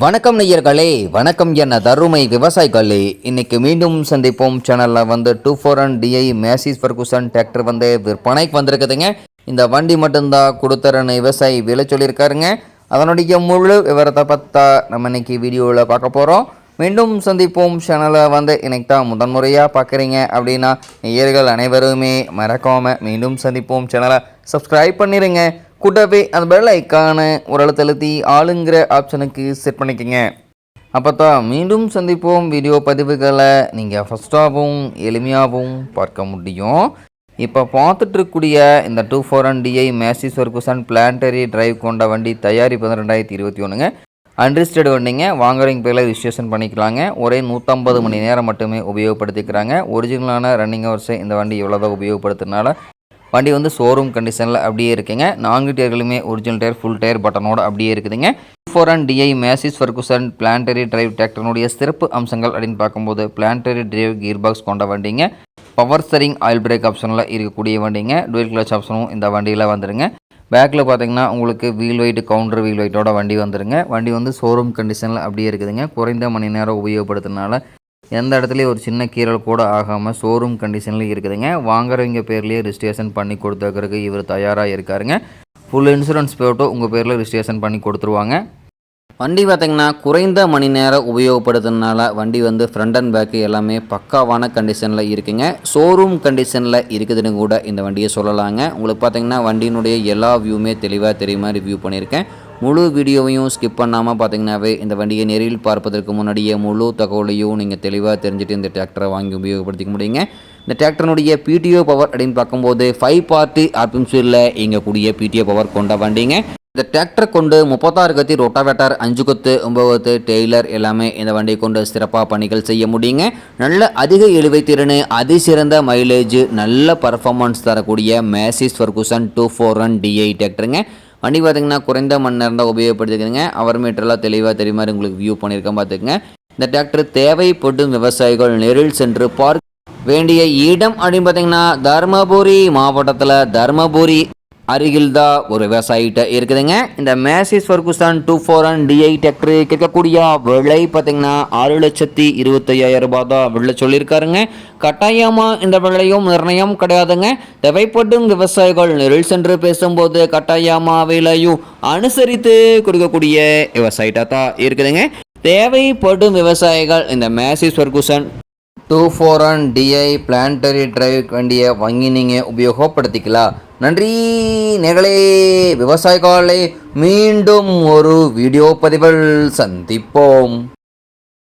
வணக்கம் நேயர்களே வணக்கம் என்ன தருமை விவசாயிகளே. இன்னைக்கு மீண்டும் சந்திப்போம். சேனலில் வந்து two four and DI Massey Ferguson tractor வந்து விற்பனைக்கு வந்திருக்குதுங்க. இந்த வண்டி மட்டும்தான் கொடுத்துறன்னு விவசாயி விலை சொல்லியிருக்காருங்க. அதனுடைய முழு விவரத்தை பற்றா நம்ம இன்னைக்கு வீடியோவில் பார்க்க போகிறோம் மீண்டும் சந்திப்போம். சேனலை வந்து இன்னைக்கு தான் முதன்முறையாக பார்க்குறீங்க அப்படின்னா நேயர்கள் அனைவருமே மறக்காமல் மீண்டும் சந்திப்போம். சேனலை சப்ஸ்கிரைப் பண்ணிடுங்க கூட்டவே அந்த பெல் ஐக்கான ஒரு அழுத்தழுத்தி ஆளுங்கிற ஆப்ஷனுக்கு செட் பண்ணிக்கோங்க. அப்போ தான் மீண்டும் சந்திப்போம். வீடியோ பதிவுகளை நீங்கள் ஃபஸ்ட்டாகவும் எளிமையாகவும் பார்க்க முடியும். இப்போ பார்த்துட்ருக்கூடிய இந்த two four and DI Massey Ferguson planetary drive கொண்ட வண்டி தயாரிப்பு ரெண்டாயிரத்தி இருபத்தி ஒன்றுங்க அன்ரிஸ்டட் வண்டிங்க. வாங்குறவங்க பேரில் ரிஜிஸ்ட்ரேஷன் பண்ணிக்கலாங்க. ஒரே நூற்றம்பது மணி நேரம் மட்டுமே உபயோகப்படுத்திக்கிறாங்க. ஒரிஜினலான ரன்னிங் ஹவர்ஸை இந்த வண்டி இவ்வளோதான் உபயோகப்படுத்துறதுனால வண்டி வந்து ஷோரூம் கண்டிஷனில் அப்படியே இருக்குங்க. நான்கு டயர்களுமே ஒரிஜினல் டயர் ஃபுல் டயர் பட்டனோட அப்படியே இருக்குதுங்க. Four and DI Massey Ferguson planetary drive டிராக்டர்னுடைய சிறப்பு அம்சங்கள் அப்படின்னு பார்க்கும்போது பிளான்டரி டிரைவ் கியர் பாக்ஸ் கொண்ட வண்டிங்க. பவர் ஸ்டரிங் ஆயில் பிரேக் ஆப்ஷனில் இருக்கக்கூடிய வண்டிங்க. டுவெல் கிளச் ஆப்ஷனும் இந்த வண்டியில் வந்துடுங்க பேக்கில் பார்த்தீங்கன்னா உங்களுக்கு வீல் வெயிட் கவுண்டர் வீல் வெயிட்டோட வண்டி வந்துருங்க. வண்டி வந்து ஷோரூம் கண்டிஷனில் அப்படியே இருக்குதுங்க. குறைந்த மணி நேரம் உபயோகப்படுத்துறதுனால எந்த இடத்துலையும் ஒரு சின்ன கீரல் கூட ஆகாமல் ஷோரூம் கண்டிஷன்லேயும் இருக்குதுங்க. வாங்குறவங்க பேர்லேயே ரிஜிஸ்ட்ரேஷன் பண்ணி கொடுத்துக்கிறதுக்கு இவர் தயாராக இருக்காருங்க. ஃபுல் இன்சூரன்ஸ் போட்டு உங்கள் பேரில் ரிஜிஸ்ட்ரேஷன் பண்ணி கொடுத்துருவாங்க. வண்டி பார்த்திங்கன்னா குறைந்த மணி நேரம் உபயோகப்படுத்துறதுனால வண்டி வந்து ஃப்ரண்ட் அண்ட் பேக்கு எல்லாமே பக்காவான கண்டிஷனில் இருக்குங்க. ஷோரூம் கண்டிஷனில் இருக்குதுன்னு கூட இந்த வண்டியை சொல்லலாங்க. உங்களுக்கு பார்த்தீங்கன்னா வண்டியினுடைய எல்லா வியூவுமே தெளிவாக தெரியுமா ரிவ்யூ பண்ணியிருக்கேன். முழு வீடியோவையும் ஸ்கிப் பண்ணாமல் பார்த்தீங்கன்னாவே இந்த வண்டியை நேரில் பார்ப்பதற்கு முன்னாடியே முழு தகவலையும் நீங்கள் தெளிவாக தெரிஞ்சுட்டு இந்த டிராக்டரை வாங்கி உபயோகப்படுத்திக்க முடியுங்க. இந்த டிராக்டரினுடைய பிடிஓ பவர் அப்படின்னு பார்க்கும்போது ஃபைவ் பார்ட்டி ஆர்பிஎம்சியில் இங்கே கூடிய பிடிஓ பவர் கொண்ட வண்டிங்க. இந்த டிராக்டர் கொண்டு முப்பத்தாறு கத்தி ரொட்டாவேட்டர் அஞ்சு கொத்து ஒம்பது கொத்து டெய்லர் எல்லாமே இந்த வண்டியை கொண்டு சிறப்பாக பணிகள் செய்ய முடியுங்க. நல்ல அதிக இழுவை திறன் அதிசிறந்த மைலேஜ் நல்ல பர்ஃபார்மன்ஸ் தரக்கூடிய Massey Ferguson two four one DI டிராக்டருங்க வண்டி பார்த்தீங்கன்னா குறைந்த மணி நேரம் தான் உபயோகப்படுத்திக்கிறீங்க அவர் மீட்டர்லாம் தெளிவாக தெரியுமா உங்களுக்கு வியூ பண்ணியிருக்கேன் பார்த்துக்குங்க. இந்த டிராக்டர் தேவைப்படும் விவசாயிகள் நேரில் சென்று பார்க்க வேண்டிய இடம் அப்படின்னு பார்த்தீங்கன்னா தருமபுரி மாவட்டத்தில் தருமபுரி அருகில் தான் ஒரு விவசாயிகிட்ட இருக்குதுங்க. இந்த Massey Ferguson two four and DI tractor கேட்கக்கூடிய விலை பார்த்தீங்கன்னா ஆறு லட்சத்தி இருபத்தையாயிரம் ரூபாய் தான் விலை சொல்லியிருக்காருங்க. கட்டாயமாக இந்த விலையும் நிர்ணயம் கிடையாதுங்க. தேவைப்படும் விவசாயிகள் நெருள் சென்று பேசும்போது கட்டாயமாக விலையும் அனுசரித்து கொடுக்கக்கூடிய விவசாயிட்டா தான் இருக்குதுங்க. தேவைப்படும் விவசாயிகள் இந்த Massey Ferguson two four one DI planetary drive வேண்டிய வாங்கி நீங்கள் உபயோகப்படுத்திக்கலாம். நன்றி. நேர்களே விவசாயிகளே மீண்டும் ஒரு வீடியோ பதிவில் சந்திப்போம்.